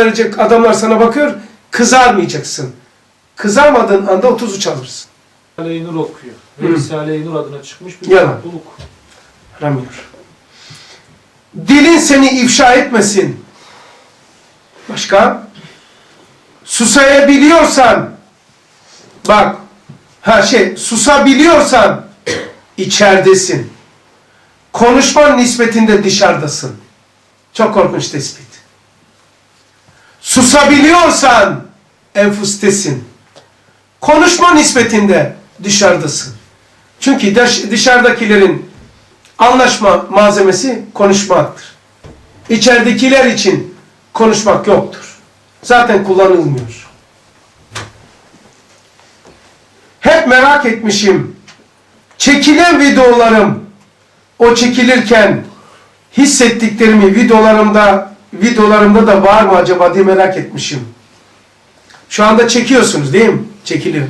verecek adamlar sana bakıyor, kızarmayacaksın. Kızarmadığın anda o tuzu çalırsın. Risale-i Nur okuyor. Risale-i Nur adına çıkmış bir Yalan. topluluk. Aramıyor. Dilin seni ifşa etmesin. Başka? Susayabiliyorsan, bak, ha şey, susabiliyorsan içeridesin. Konuşman nispetinde dışarıdasın. Çok korkunç tespit. Susabiliyorsan enfustesin. Konuşma nispetinde dışarıdasın. Çünkü dış- dışarıdakilerin anlaşma malzemesi konuşmaktır. İçeridekiler için konuşmak yoktur. Zaten kullanılmıyor. Hep merak etmişim. Çekilen videolarım o çekilirken hissettiklerimi videolarımda videolarımda da var mı acaba diye merak etmişim. Şu anda çekiyorsunuz değil mi? Çekiliyor.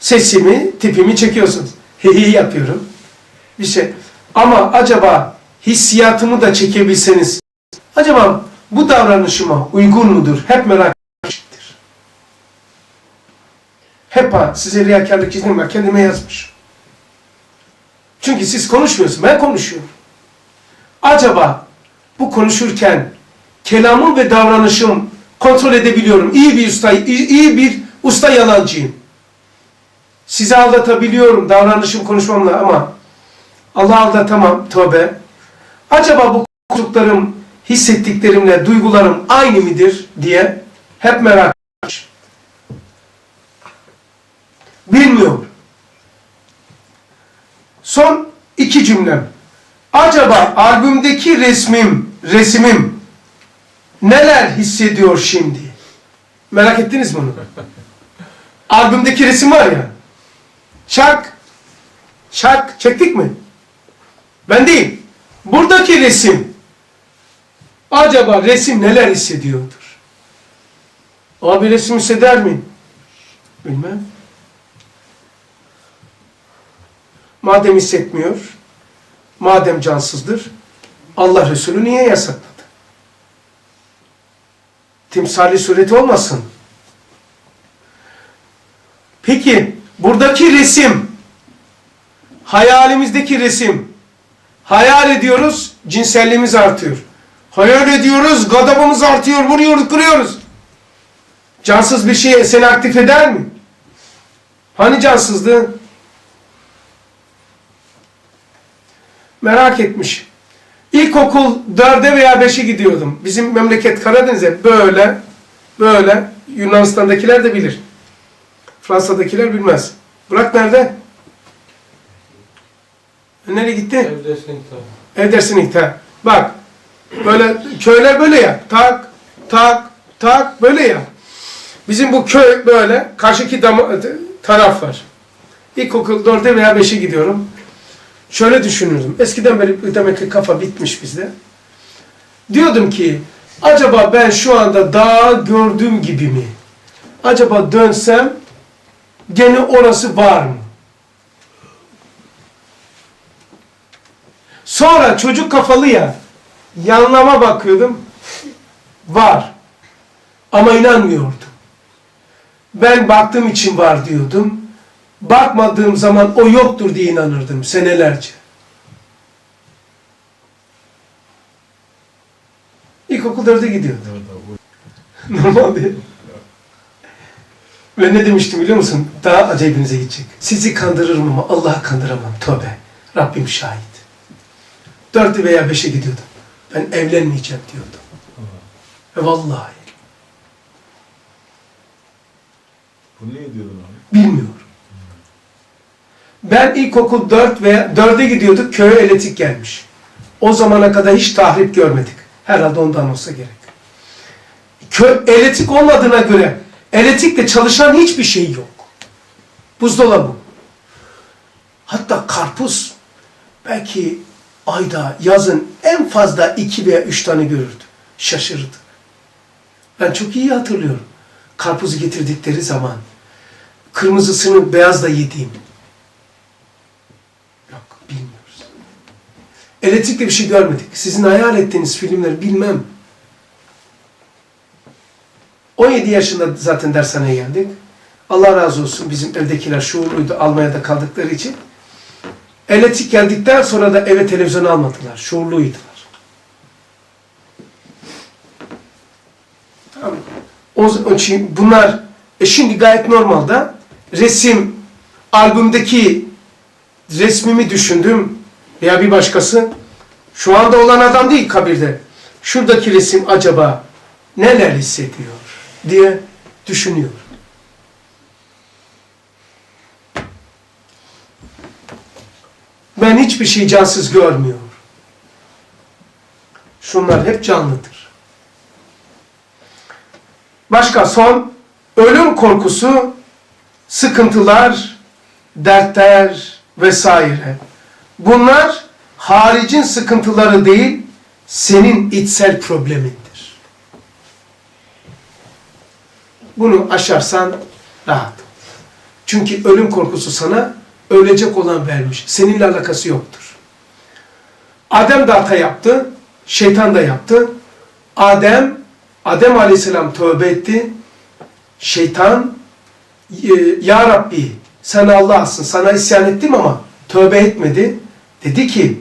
Sesimi, tipimi çekiyorsunuz. Hehi yapıyorum. Bir şey. Ama acaba hissiyatımı da çekebilseniz, acaba bu davranışıma uygun mudur? Hep merak etmişimdir. Hep ha, size riyakarlık iznim var. Kendime yazmış. Çünkü siz konuşmuyorsunuz. Ben konuşuyorum. Acaba bu konuşurken kelamım ve davranışım kontrol edebiliyorum. İyi bir usta, iyi bir usta yalancıyım. Sizi aldatabiliyorum davranışım konuşmamla ama Allah aldatamam tövbe. Acaba bu konuştuklarım, hissettiklerimle duygularım aynı midir diye hep merak etmiş. Bilmiyorum. Son iki cümlem. Acaba albümdeki resmim, resimim neler hissediyor şimdi? Merak ettiniz mi bunu? Albümdeki resim var ya. Şak. Şak. Çektik mi? Ben değil. Buradaki resim. Acaba resim neler hissediyordur? Abi resim hisseder mi? Bilmem. Madem hissetmiyor, madem cansızdır, Allah Resulü niye yasakladı? Timsali sureti olmasın. Peki, buradaki resim, hayalimizdeki resim, hayal ediyoruz, cinselliğimiz artıyor. Hayal ediyoruz, gadabımız artıyor, vuruyoruz, kırıyoruz. Cansız bir şey seni aktif eder mi? Hani cansızdı? Merak etmiş. İlkokul dörde veya beşe gidiyordum. Bizim memleket Karadeniz'e böyle, böyle, Yunanistan'dakiler de bilir. Fransa'dakiler bilmez. Burak nerede? Nereye gitti? Evde tabi. Ev dersini ihtar. Bak. Böyle köyler böyle ya. Tak, tak, tak böyle ya. Bizim bu köy böyle. Karşıki dama, taraf var. İlkokul 4'e veya 5'e gidiyorum. Şöyle düşünürdüm. Eskiden beri demek ki kafa bitmiş bizde. Diyordum ki acaba ben şu anda dağı gördüğüm gibi mi? Acaba dönsem gene orası var mı? Sonra çocuk kafalı ya yanlama bakıyordum. Var. Ama inanmıyordum. Ben baktığım için var diyordum. Bakmadığım zaman o yoktur diye inanırdım senelerce. İlkokul 4'e gidiyordum. Normal değil. Ve ne demiştim biliyor musun? Daha acayibinize gidecek. Sizi kandırırım ama Allah'ı kandıramam. Tövbe. Rabbim şahit. Dörtte veya beşe gidiyordum. Ben evlenmeyeceğim diyordum. Ve vallahi Bu ne diyordun abi? bilmiyorum. Ben ilkokul 4 veya 4'e gidiyorduk. Köye elektrik gelmiş. O zamana kadar hiç tahrip görmedik. Herhalde ondan olsa gerek. Kö elektrik olmadığına göre elektrikle çalışan hiçbir şey yok. Buzdolabı. Hatta karpuz belki ayda yazın en fazla iki veya üç tane görürdü. Şaşırırdı. Ben çok iyi hatırlıyorum. Karpuzu getirdikleri zaman kırmızısını beyazla yediğim. Yok bilmiyoruz. Elektrikle bir şey görmedik. Sizin hayal ettiğiniz filmleri bilmem. 17 yaşında zaten dershaneye geldik. Allah razı olsun bizim evdekiler şuurluydu Almanya'da kaldıkları için. Elektrik geldikten sonra da eve televizyon almadılar. Şuurluydular. Tamam. O, için bunlar e şimdi gayet normalde resim albümdeki resmimi düşündüm veya bir başkası şu anda olan adam değil kabirde. Şuradaki resim acaba neler hissediyor diye düşünüyor. Ben hiçbir şey cansız görmüyorum. Şunlar hep canlıdır. Başka son ölüm korkusu, sıkıntılar, dertler vesaire. Bunlar haricin sıkıntıları değil, senin içsel problemindir. Bunu aşarsan rahat. Çünkü ölüm korkusu sana ölecek olan vermiş. Seninle alakası yoktur. Adem de hata yaptı, şeytan da yaptı. Adem, Adem aleyhisselam tövbe etti. Şeytan, Ya Rabbi sen Allah'sın, sana isyan ettim ama tövbe etmedi. Dedi ki,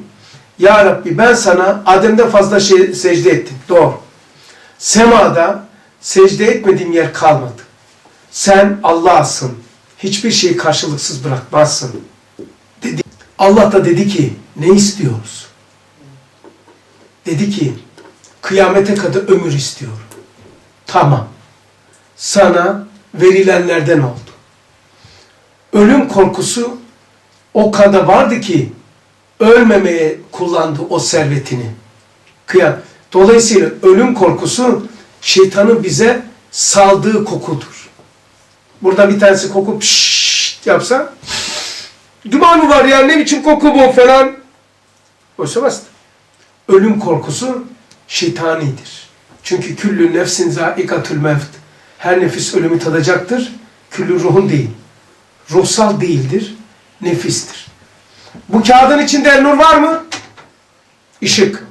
Ya Rabbi ben sana Adem'den fazla şey, secde ettim. Doğru. Semada secde etmediğim yer kalmadı. Sen Allah'sın. Hiçbir şeyi karşılıksız bırakmazsın. Dedi. Allah da dedi ki, ne istiyoruz? Dedi ki, kıyamete kadar ömür istiyorum. Tamam. Sana verilenlerden oldu. Ölüm korkusu o kadar vardı ki ölmemeye kullandı o servetini. Kıyam. Dolayısıyla ölüm korkusu şeytanın bize saldığı kokudur. Burada bir tanesi koku pşşt yapsa duman mı var ya ne biçim koku bu falan. Oysa basit. Ölüm korkusu şeytanidir. Çünkü küllü nefsin zaikatül mevt. Her nefis ölümü tadacaktır. Küllü ruhun değil. Ruhsal değildir. Nefistir. Bu kağıdın içinde nur var mı? Işık.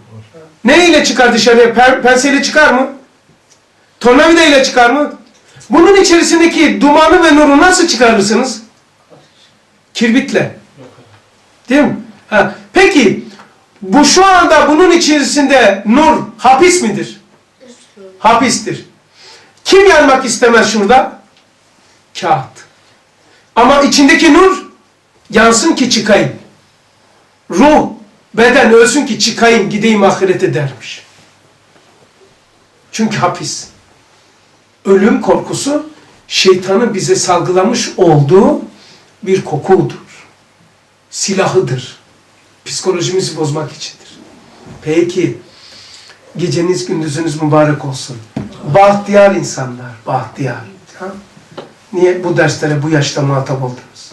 Ne ile çıkar dışarıya? Per, penseyle çıkar mı? Tornavida ile çıkar mı? Bunun içerisindeki dumanı ve nuru nasıl çıkarırsınız? Kirbitle. Değil mi? Ha. Peki bu şu anda bunun içerisinde nur hapis midir? Hapistir. Kim yanmak istemez şurada? Kağıt. Ama içindeki nur yansın ki çıkayım. Ruh, beden ölsün ki çıkayım gideyim ahirete dermiş. Çünkü hapis. Ölüm korkusu şeytanın bize salgılamış olduğu bir kokudur. Silahıdır. Psikolojimizi bozmak içindir. Peki, geceniz gündüzünüz mübarek olsun. Bahtiyar insanlar, bahtiyar. Ha? Niye bu derslere bu yaşta muhatap oldunuz?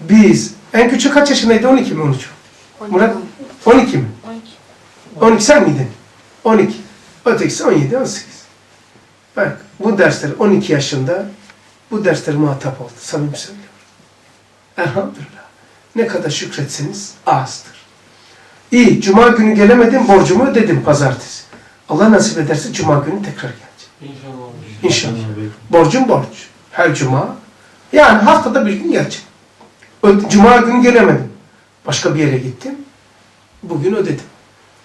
Biz, en küçük kaç yaşındaydı? 12 mi 13 mü? Murat? 12 mi? 12 sen miydin? 12. Ötekisi 17, 18. Bak bu dersler 12 yaşında bu dersler muhatap oldu. Samimi söylüyorum. Elhamdülillah. Ne kadar şükretseniz azdır. İyi, cuma günü gelemedim, borcumu ödedim pazartesi. Allah nasip ederse cuma günü tekrar geleceğim. İnşallah. İnşallah. Borcum borç. Her cuma. Yani haftada bir gün geleceğim. Cuma günü gelemedim. Başka bir yere gittim. Bugün ödedim.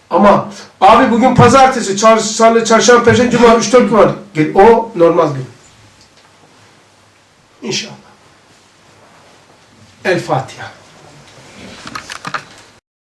Ama abi bugün pazartesi, çar salı, çarşamba, perşembe, cuma, üç dört gün var. O normal gün. İnşallah. El Fatiha.